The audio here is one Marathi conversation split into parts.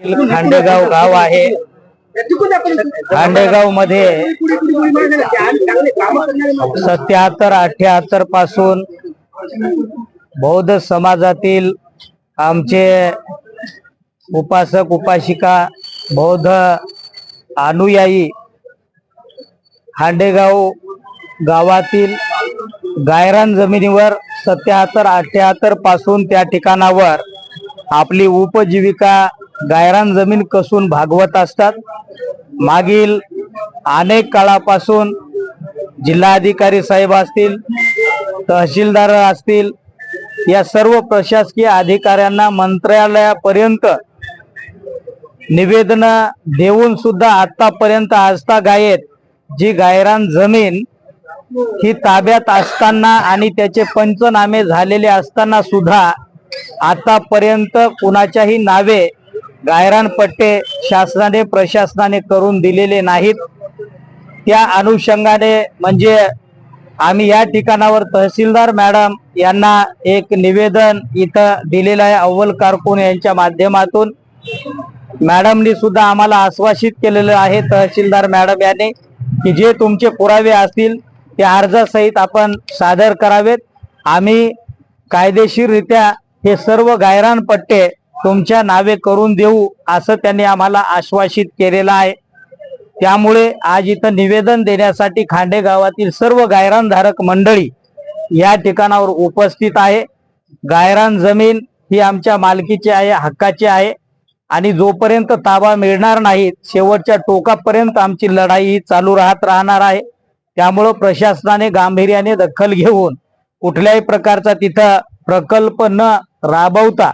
खांडेगाव गाव आहे. खांडेगावमध्ये सत्याहत्तर अठ्याहत्तरपासून बौद्ध समाजातील आमचे उपासक उपासिका बौद्ध अनुयायी खांडेगाव गावातील गायरान जमिनीवर सत्याहत्तर अठ्याहत्तरपासून त्या ठिकाणावर आपली उपजीविका गायरान जमीन कसून भागवत असतात. मागील अनेक काळापासून जिल्हाधिकारी साहेब असतील तहसीलदार असतील या सर्व प्रशासकीय अधिकाऱ्यांना मंत्रालयापर्यंत निवेदन देऊन सुद्धा आतापर्यंत आजता गायत जी गायरान जमीन ही ताब्यात असताना आणि त्याचे पंचनामे झालेले असताना सुद्धा आतापर्यंत कुणाच्याही नावे गायरान पट्टे शासनाने प्रशासनाने करून दिलेले नाहीत. त्या अनुषंगाने म्हणजे आम्ही या ठिकाणावर तहसीलदार मॅडम यांना एक निवेदन इथं दिलेलं आहे अव्वल कारकून यांच्या माध्यमातून. मॅडमनी सुद्धा आम्हाला आश्वासित केलेलं आहे तहसीलदार मॅडम यांनी की जे तुमचे पुरावे असतील ते अर्जासहित आपण सादर करावेत. आम्ही कायदेशीररित्या हे सर्व गायरान पट्टे तुमच्या नावे करून देऊ असं त्यांनी आम्हाला आश्वासित केलेलं आहे. त्यामुळे आज इथं निवेदन देण्यासाठी खांडे गावातील सर्व गायरानधारक मंडळी या ठिकाणावर उपस्थित आहे. गायरान जमीन ही आमच्या मालकीची आहे हक्काची आहे. आणि जोपर्यंत ताबा मिळणार नाही शेवटच्या टोकापर्यंत आमची लढाई ही चालू राहत राहणार आहे. त्यामुळं प्रशासनाने गांभीर्याने दखल घेऊन कुठल्याही प्रकारचा तिथं प्रकल्प न राबवता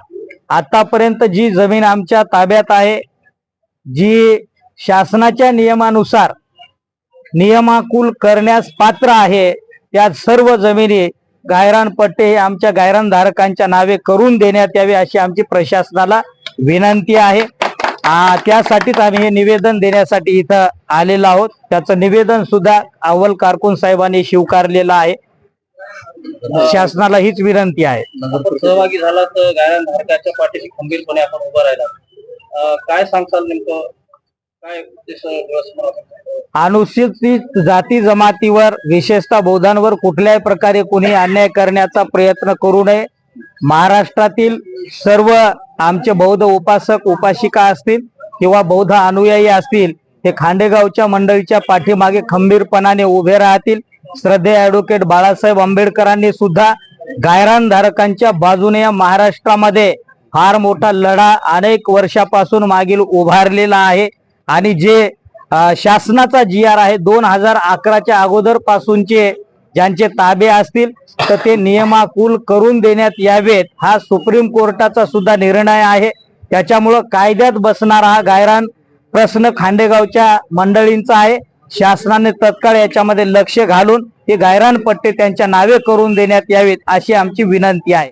आतापर्यंत जी जमीन आमच्या ताब्यात आहे जी शासनाच्या नियमानुसार नियमाकुल करण्यास पात्र आहे त्या सर्व जमिनी गायरान पट्टे हे आमच्या गायरान धारकांच्या नावे करून देण्यात यावे अशी आमची प्रशासनाला विनंती आहे. त्यासाठीच आम्ही हे निवेदन देण्यासाठी इथं आलेलो आहोत. त्याचं निवेदन सुद्धा अव्वल कारकून साहेबांनी स्वीकारलेलं आहे. शासनाला हीच विनंती आहे. सहभागी झाला तर गायन धारकाच्या पाठीशी खंबीरपणे आपण उभा राहिला काय सांगताल नेमकं? काय? अनुसूचित जाती जमातीवर विशेषतः बौद्धांवर कुठल्याही प्रकारे कोणी अन्याय करण्याचा प्रयत्न करू नये. महाराष्ट्रातील सर्व आमचे बौद्ध उपासक उपासिका असतील किंवा बौद्ध अनुयायी असतील हे खांडेगावच्या मंडळीच्या पाठीमागे खंबीरपणाने उभे राहतील. श्रद्धे ऍडव्होकेट बाळासाहेब आंबेडकरांनी सुद्धा गायरान धारकांच्या बाजूने या महाराष्ट्रामध्ये फार मोठा लढा अनेक वर्षापासून मागील उभारलेला आहे. आणि जे शासनाचा जी आर आहे दोन हजार अकराच्या अगोदर पासूनचे ज्यांचे ताबे असतील तर ते नियमाकुल करून देण्यात यावेत हा सुप्रीम कोर्टाचा सुद्धा निर्णय आहे. त्याच्यामुळं कायद्यात बसणारा हा गायरान प्रश्न खांडेगावच्या मंडळींचा आहे. शासनाने तत्काळ याच्यामध्ये लक्ष घालून हे गायरान पट्टे त्यांच्या नावे करून देण्यात यावेत अशी आमची विनंती आहे.